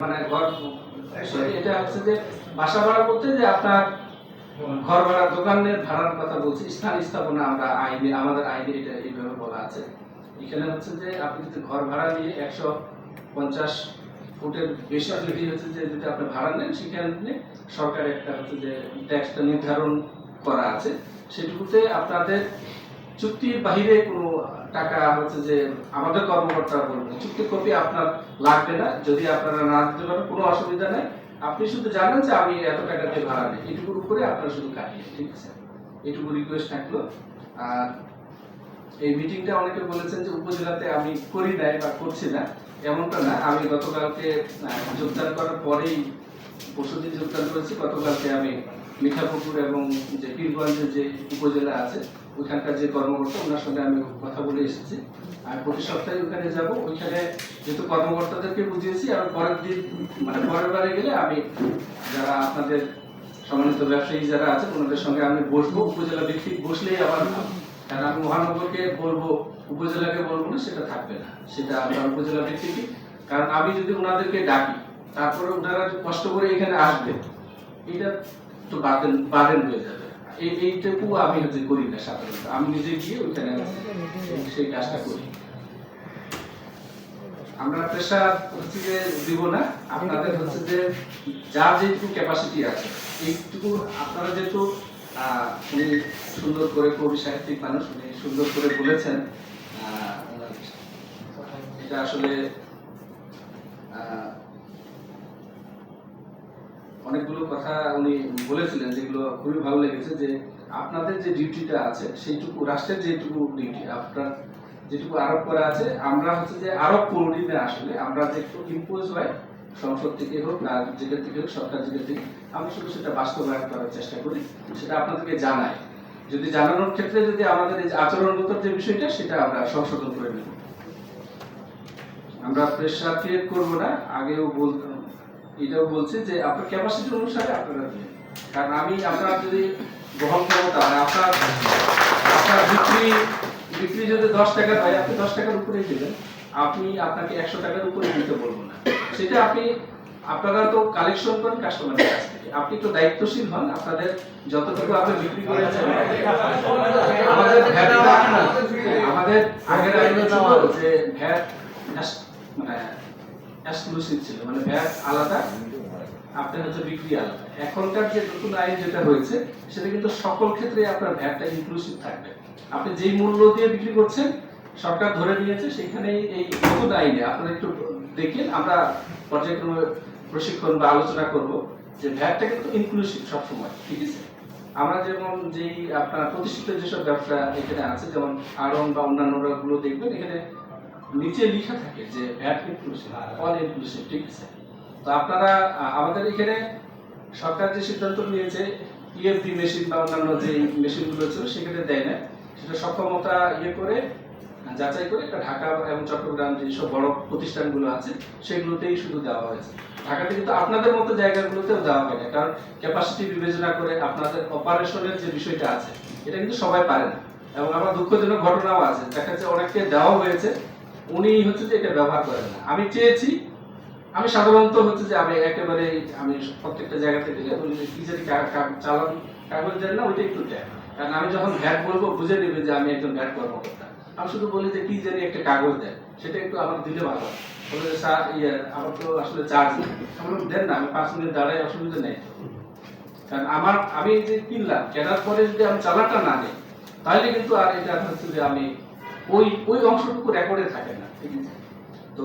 মানে ঘর ভাড়া দোকানের ভাড়ার কথা বলছি, স্থান স্থাপনা আমরা আইনে, আমাদের আইনে এটা এইভাবে বলা আছে। এখানে হচ্ছে যে আপনি যদি ঘর ভাড়া নিয়ে একশো পঞ্চাশ ফুটের বেশি যদি হচ্ছে যে যদি আপনি ভাড়া নেন, সেখানে সরকার একটা হচ্ছে যে ট্যাক্সটা নির্ধারণ করা আছে। সেটুকুতে আপনাদের চুক্তির বাইরে কোনো টাকা হচ্ছে যে আমাদের কর্মকর্তা বলবেন, চুক্তির কপি আপনার লাগবে না, যদি আপনারা না দিতে পারেন, কোনো অসুবিধা নেই। আপনি শুধু জানেন যে আমি এত টাকা দিয়ে ভাড়া নেই, এটুকুর উপরে আপনারা শুধু কাটিয়ে ঠিক আছে? এটুকু রিকোয়েস্ট থাকল। আর এই মিটিংটা অনেকে বলেছেন যে উপজেলাতে আমি করি নাই বা করছি না, এমনটা না। আমি গতকালকে যোগদান করার পরেই পরশুদিন যোগদান করেছি। গতকালকে আমি মিঠাপুকুর এবং যে পীরগঞ্জের যে উপজেলা আছে ওইখানকার যে কর্মকর্তা, ওনার সঙ্গে আমি কথা বলে এসেছি। আর প্রতি সপ্তাহে ওখানে যাব। ওইখানে যেহেতু কর্মকর্তাদেরকে বুঝিয়েছি, আর পরের দিন মানে পরের বারে গেলে আমি যারা আপনাদের সম্মানিত ব্যবসায়ী যারা আছে ওনাদের সঙ্গে আমি বসবো। উপজেলা ভিত্তিক বসলেই আবার কারণ আমি মহানগরকে বলব, উপজেলাকে বলব না, সেটা থাকবে না। সেটা আপনার উপজেলা ভিত্তিক। কারণ আমি যদি ওনাদেরকে ডাকি, তারপরে ওনারা কষ্ট করে এখানে আসবে, এটা তো বাদেন বাদেন হয়ে যাবে। এই এইটুকু আমি হচ্ছে করি না সাধারণত। আমি নিজে গিয়ে ওইখানে সেই কাজটা করি। আমরা প্রেশার হচ্ছে যে দিব না আপনাদের হচ্ছে যে যার যেটুকু ক্যাপাসিটি আছে এইটুকু আপনারা যেহেতু উনি সুন্দর করে কবি সাহিত্যিক মানুষ উনি সুন্দর করে বলেছেন এটা আসলে আহ, অনেকগুলো কথা উনি বলেছিলেন, যেগুলো খুবই ভালো লেগেছে যে আপনাদের যে ডিউটিটা আছে, সেইটুকু, রাষ্ট্রের যেটুকু ডিউটি, আপনার যেটুকু আরোপ করা আছে, আমরা হচ্ছে যে আরোপ করি আসলে, আমরা যে একটু ইম্পোজ হয়, সংসদ থেকে হোক আর যেখান থেকে হোক, সরকার যেখান থেকে আমরা শুধু সেটা বাস্তবায়ন করার চেষ্টা করি, সেটা আপনাদেরকে জানাই। যদি জানানোর ক্ষেত্রে যদি আমাদের এই আচরণগত যে বিষয়টা, সেটা আমরা সংশোধন করে নেব। আমরা প্রেশার ক্রিয়েট করব না, আগেও বল এটাও বলছি যে আপনার ক্যাপাসিটি অনুসারে আপনারা দিন। কারণ আমি আপনার যদি গ্রহণ ক্ষমতা আপনার আপনার বিক্রি বিক্রি যদি দশ টাকা হয়, আপনি দশ টাকার উপরেই দেবেন। আপনি আপনাকে একশো টাকার উপরে দিতে বলব না। সেটা আপনি, আপনারা তো কালেকশন করেন কাস্টমারের কাছ থেকে। আপনি তো দায়িত্বশীল হন, আপনাদের যতটুকু আপনি বিক্রি করেছেন আমাদের আগের আইনে যে ভ্যাট মানে এক্সক্লুসিভ ছিল মানে ভ্যাট আলাদা, আপনার হচ্ছে বিক্রি আলাদা। এখনকার যে নতুন আইন যেটা সেটা কিন্তু সকল ক্ষেত্রে আপনার ইনক্লুসিভ থাকবে। আপনি যেই মূল্য দিয়ে বিক্রি করছেন, সরকার ধরে নিয়েছে এই নতুন আইনে আপনারা একটু দেখেন, আমরা পর্যায়ক্রমে প্রশিক্ষণ বা আলোচনা করব যে ভ্যাটটা কিন্তু ইনক্লুসিভ সবসময়, ঠিক আছে? আমরা যেমন যেই আপনার প্রতিষ্ঠিত যেসব ব্যবসা এখানে আছে, যেমন আরন বা অন্যান্যগুলো দেখবেন, এখানে নিচে লেখা থাকে যে ভ্যাট ইনক্লুসিভ অল ইনক্লুসিভ ঠিক আছে? তো আপনারা আমাদের এখানে সরকার যে সিদ্ধান্ত নিয়েছে ইএফডি মেশিন বা অন্যান্য যে মেশিনগুলো ছিল, সেখানে দেয় না। সেটা সক্ষমতা ইয়ে করে, যাচাই করে এটা ঢাকা এবং চট্টগ্রাম যেসব বড় প্রতিষ্ঠানগুলো আছে, সেগুলোতেই শুধু দেওয়া হয়েছে। ঢাকাতে কিন্তু আপনাদের মতো জায়গাগুলোতেও দেওয়া হয় না কারণ ক্যাপাসিটি বিবেচনা করে আপনাদের অপারেশনের যে বিষয়টা আছে, এটা কিন্তু সবাই পারে না। এবং আমার দুঃখজনক ঘটনাও আছে। দেখা যাচ্ছে অনেককে দেওয়া হয়েছে উনি হচ্ছে যে এটা ব্যবহার করেন না। আমি চেয়েছি, আমি সাধারণত হচ্ছে যে আমি একেবারে আমি প্রত্যেকটা জায়গা থেকে কি জানি কা- কা- চালান, কাগজ দেন না, ওইটা একটু দেন। কারণ আমি যখন ভ্যাট বলব, বুঝে নেবে যে আমি একজন ভ্যাট কর্মকর্তা। আমি শুধু বলি যে কি জানি একটা কাগজ দেন, সেটা একটু আমার দিলে ভালো বলে যে, স্যার ইয়ে আমার তো আসলে চার্জ আমি দেন না, আমি পাঁচ মিনিট দাঁড়াই, অসুবিধা নেই। কারণ আমার, আমি যে কিনলাম, কেনার পরে যদি আমি চালানটা না নিই, তাহলে কিন্তু আর এটা হচ্ছে যে আমি ওই ওই অংশটুকু রেকর্ডে থাকে না। ঠিক আছে তো